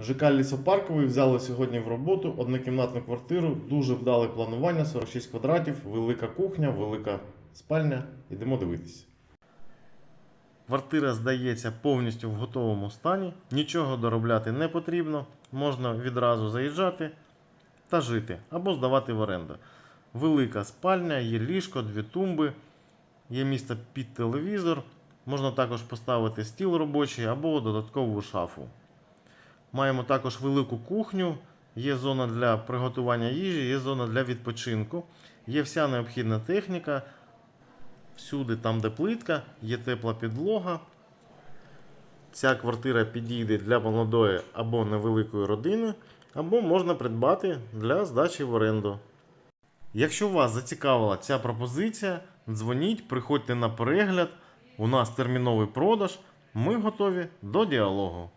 ЖК Лісопарковий взяли сьогодні в роботу однокімнатну квартиру, дуже вдале планування, 46 квадратів, велика кухня, велика спальня. Йдемо дивитися. Квартира здається повністю в готовому стані, нічого доробляти не потрібно, можна відразу заїжджати та жити або здавати в оренду. Велика спальня, є ліжко, дві тумби, є місце під телевізор, можна також поставити стіл робочий або додаткову шафу. Маємо також велику кухню, є зона для приготування їжі, є зона для відпочинку, є вся необхідна техніка. Всюди, там, де плитка, є тепла підлога. Ця квартира підійде для молодої або невеликої родини, або можна придбати для здачі в оренду. Якщо вас зацікавила ця пропозиція, дзвоніть, приходьте на перегляд. У нас терміновий продаж. Ми готові до діалогу.